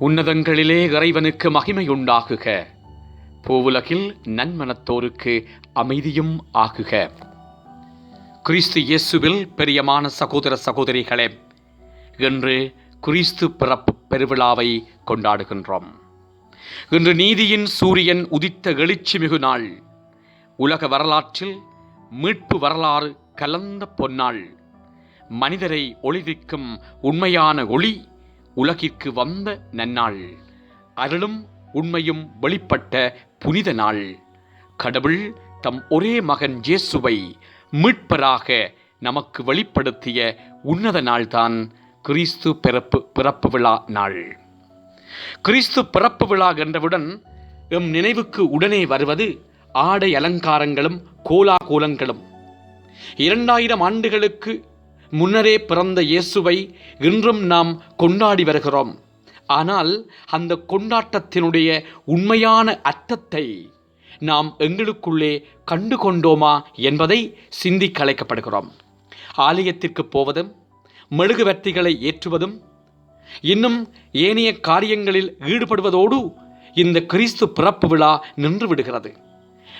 உன்னதங்களிலே இறைவனுக்கு மகிமை உண்டாகுக பூவுலகில் நன்மனத்தோருக்கு அமைதியும் ஆகுக. கிறிஸ்து இயேசுவில் பெரியமான சகோதர சகோதரிகளே இன்று கிறிஸ்து பிறப்பு பெருவிழாவை கொண்டாடுகின்றோம். இன்று நீதியின் சூரியன் உதித்த எழுச்சிமிகு நாள். உலக வரலாற்றில் மீட்பு வரலாறு கலந்த பொன்னாள் மனிதரை ஒளிவிக்கும் உண்மையான ஒளி உலகிற்கு வந்த நன்னாள். அருளும் உண்மையும் வெளிப்பட்ட புனித நாள். கடவுள் தம் ஒரே மகன் இயேசுவை மீட்பராக நமக்கு வெளிப்படுத்திய உன்னத நாள்தான் கிறிஸ்து பிறப்பு பிறப்பு விழா நாள். கிறிஸ்து பிறப்பு விழா என்றவுடன் எம் நினைவுக்கு உடனே வருவது ஆடை அலங்காரங்களும் கோலாகோலங்களும். இரண்டாயிரம் ஆண்டுகளுக்கு முன்னரே பிறந்த இயேசுவை இன்றும் நாம் கொண்டாடி வருகிறோம். ஆனால் அந்த கொண்டாட்டத்தினுடைய உண்மையான அர்த்தத்தை நாம் எங்களுக்குள்ளே கண்டு கொண்டோமா என்பதை சிந்திக்க அழைக்கப்படுகிறோம். ஆலயத்திற்கு போவதும் மெழுகுவர்த்திகளை ஏற்றுவதும் இன்னும் ஏனைய காரியங்களில் ஈடுபடுவதோடு இந்த கிறிஸ்து பிறப்பு விழா நின்று விடுகிறது.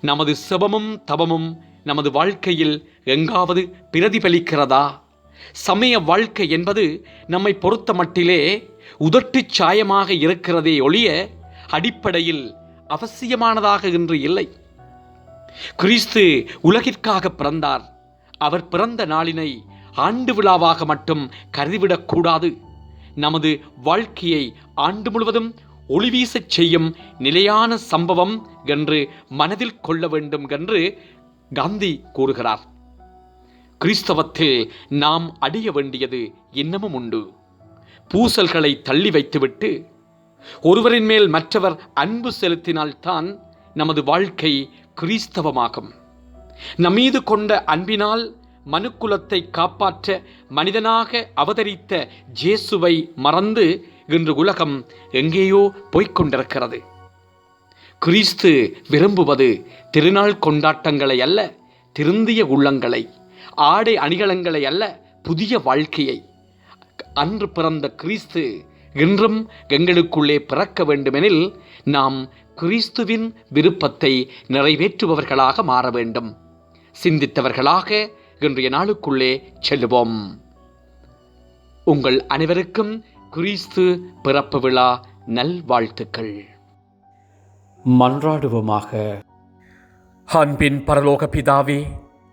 நமது செபமும் தபமும் நமது வாழ்க்கையில் எங்காவது பிரதிபலிக்கிறதா? சமய வாழ்க்கை என்பது நம்மை பொறுத்த மட்டிலே உதட்டுச் சாயமாக இருக்கிறதே ஒழிய அடிப்படையில் அவசியமானதாக இன்று இல்லை. கிறிஸ்து உலகிற்காக பிறந்தார். அவர் பிறந்த நாளினை ஆண்டு விழாவாக மட்டும் கருதிவிடக்கூடாது நமது வாழ்க்கையை ஆண்டு முழுவதும் ஒளிவீசச் செய்யும் நிலையான சம்பவம் என்று மனதில் கொள்ள வேண்டும் என்று காந்தி கூறுகிறார். கிறிஸ்தவத்தில் நாம் அடைய வேண்டியது இன்னமும் உண்டு. பூசல்களை தள்ளி வைத்துவிட்டு ஒருவரின் மேல் மற்றவர் அன்பு செலுத்தினால்தான் நமது வாழ்க்கை கிறிஸ்தவமாகும். நம்மீது கொண்ட அன்பினால் மனுக்குலத்தை காப்பாற்ற மனிதனாக அவதரித்த ஜேசுவை மறந்து இன்று உலகம் எங்கேயோ போய்க் கொண்டிருக்கிறது கிறிஸ்து விரும்புவது திருநாள் கொண்டாட்டங்களை அல்ல திருந்திய உள்ளங்களை. ஆடை அணிகலங்களை அல்ல புதிய வாழ்க்கையை. அன்று பிறந்த கிறிஸ்து இன்றும் எங்களுக்குள்ளே பிறக்க வேண்டுமெனில் நாம் கிறிஸ்துவின் விருப்பத்தை நிறைவேற்றுபவர்களாக மாற வேண்டும். சிந்தித்தவர்களாக இன்றைய நாளுக்குள்ளே செல்லுவோம். உங்கள் அனைவருக்கும் கிறிஸ்து பிறப்பு விழா நல்வாழ்த்துக்கள். மன்றாடுவோமாக. அன்பின் பரலோக பிதாவே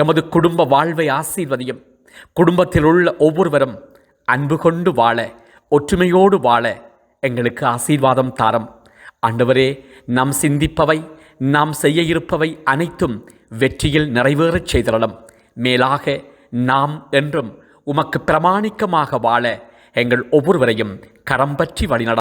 எமது குடும்ப வாழ்வை ஆசீர்வதியும். குடும்பத்தில் உள்ள ஒவ்வொருவரும் அன்பு கொண்டு வாழ ஒற்றுமையோடு வாழ எங்களுக்கு ஆசீர்வாதம் தாரம். ஆண்டவரே நாம் சிந்திப்பவை நாம் செய்ய இருப்பவை அனைத்தும் வெற்றியில் நிறைவேறச் செய்திடலாம் மேலாக நாம் என்றும் உமக்கு பிரமாணிக்கமாக வாழ எங்கள் ஒவ்வொருவரையும் கரம் பற்றி வழிநட